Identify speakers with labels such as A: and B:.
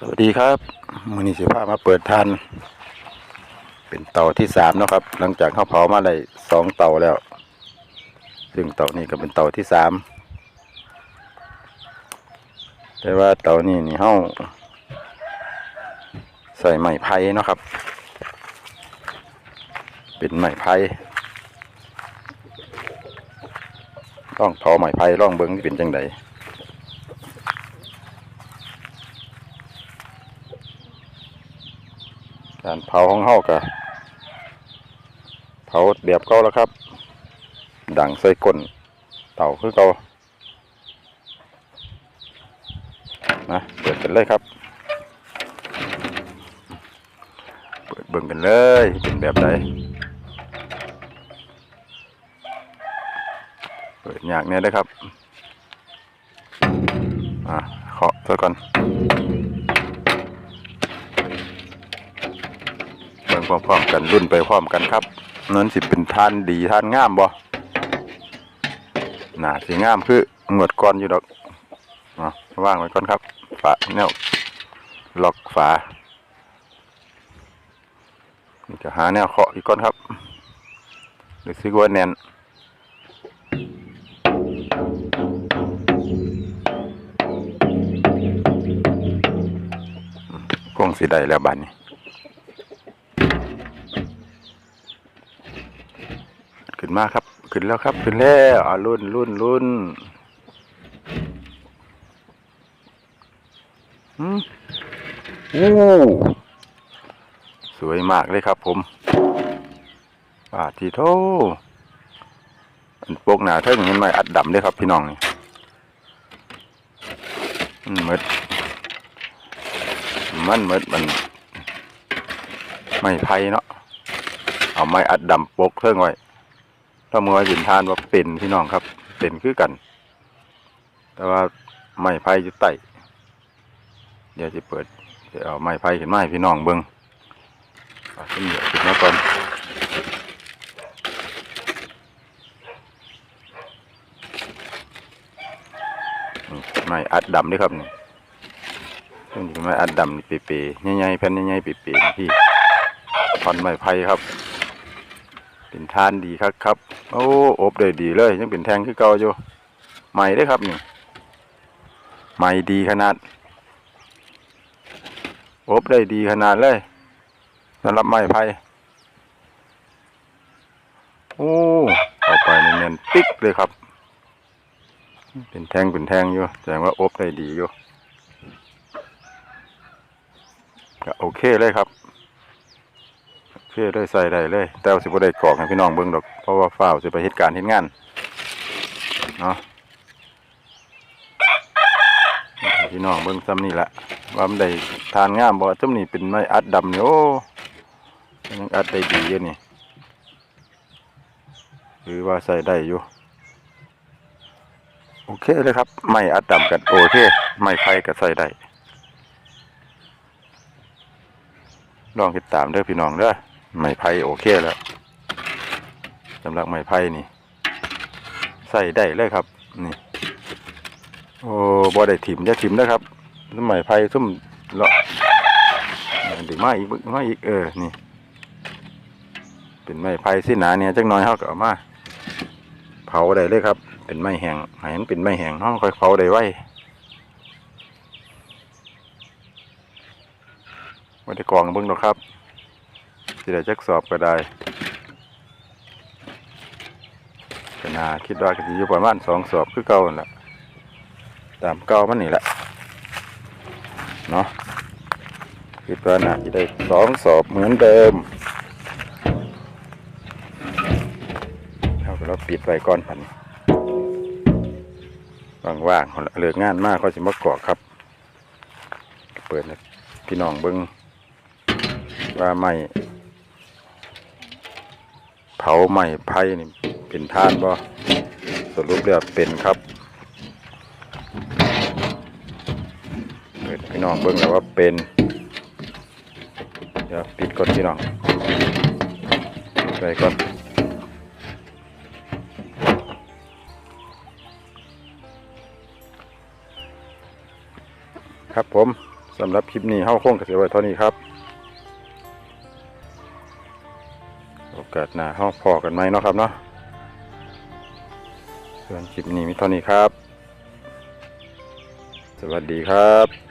A: สวัสดีครับมือนี้สิพามาเปิดทานเป็นเต่าที่สามนะครับ หลังจากเขาเผามาได้สองเต่าแล้ว ซึ่งเต่านี้ก็เป็นเต่าที่สามแต่ว่าเต่านี้นี่เขาใส่ไม้ไผ่นะครับ เป็นไม้ไผ่ต้องเผาไม้ไผ่ล่องเบิ้งที่เป็นจังได การเผาของเฮากะเผาแบบเก่าแล้วครับ ดังใส่ก้นเต่าคือเก่านะเปิดกันเลยครับ เปิดเบิ่งกันเลยเป็นแบบใดเปิดอยากเนี่ยได้ครับอะเคาะซะก่อน เบิ่ง พร้อมๆกันรุ่นไปพร้อมกันครับนั้นสิเป็นท่านดีท่านงามบ่น่าสิงามคือหงวดก่อนอยู่ดอกอะว่างไว้ก่อนครับ ฝาแนวล็อกฝาจะหาแนวเคาะอีกก่อนครับหรู้สึกว่าแน่นคงสิได้แล้วบัดนี้ ขึ้นมาครับ ขึ้นแล้วครับ ขึ้นแล้วอ่ารุ่นรุ่นรุ่นอืมโอ้สวยมากเลยครับผมป่าทีโทอันปกหนาเท่งเห็นไหมอัดดำเลยครับพี่น้องนี่มันมดมันมดมัน ไม่ไพ่เนาะเอาไม้อัดดำปกเท่งไว้ ถ้ามือหินทานว่าเป็นพี่น้องครับ เป็นคือกัน แต่ว่าไม้ไผ่จะไต่เดี๋ยวจะเปิดจะเอาไม้ไผ่ขึ้นมาให้พี่น้องเบิ้งเอาขึ้นเหยียบขึ้นมาก่อนไม้อัดดำด้วยครับนี่ต้นไม้อัดดำนี่เป๋ๆใหญ่ๆแผ่นใหญ่ๆเป๋ๆนี่พี่ท่อนไม้ไผ่ครับ เป็นทานดีครับครับ โอ้อบได้ดีเลย ยังเป็นแทงคือเก่าอยู่ใหม่ได้ครับนี่ใหม่ดีขนาด อบได้ดีขนาดเลยสำหรับไม้ไผ่โอ้เอาไปเนียนๆปิ๊กเลยครับ เป็นแทงเป็นแทงอยู่แสดงว่าอบได้ดีอยู่ก็โอเคเลยครับ เพื่อได้ใส่ได้เลย แต่ว่าสิบ่ได้กรอกให้พี่น้องเบิ่งดอก เพราะว่าฝ้าวสิไปเฮ็ดการเฮ็ดงานเนาะให้พี่น้องเบิ่งซ้ำนี่แหละว่ามันได้ทานงามบ่ซ้ำนี่เป็นไม้อัดดำเนี่ยโอ้ยังอัดได้ดีอยู่นี่หรือว่าใส่ได้อยู่โอเคเลยครับ ไม้อัดดำกันโอเคไม้ไผ่ก็ใส่ได้ลองติดตามเด้อพี่น้องเด้อ ไม้ไผ่โอเคแล้วสำหรับไม้ไผ่นี่ ใส่ได้เลยครับ นี่ โอ้บ่ได้ถิ่มจะถิ่มนะครับสมัยไผ่ซุ่มเลาะดึงมาอีกดึงมาอีกเออนี่ เป็นไม้ไผ่สิหนาเนี่ยจักน้อยเฮาก็เอามาเผาได้เลยครับ เป็นไม้แห้งให้มันเป็นไม้แห้งเฮาค่อยเผาได้ไวบ่ได้กรองเบิ่งดอกครับ สิได้จักสอบก็ได้ก็น่าคิดว่าก็สิอยู่ประมาณสองสอบคือเก่าอันแหละตามเก่ามันนี่แหละเนาะคิดว่าน่าจะได้สองสอบเหมือนเดิมเราก็เราปิดไว้ก่อนพันว่างๆเลิกงานมากก็จะมากรอกครับ เปิดให้พี่น้องเบิ้งว่าไม่ เผาไหม้ไผ่นี่เป็นท่านบ่สรุปแล้วเป็นครับเปิดพี่น้องเบิ่งแล้วว่าเป็น เดี๋ยวปิดก่อนพี่น้องไปก่อนครับผมสำหรับคลิปนี้เฮาคงกับเสียไว้เท่านี้ครับ อกาสหน้าเฮาพอกันไหมเนาะครับเนาะส่วนคลิปนี้มีเท่านี้ครับ สวัสดีครับ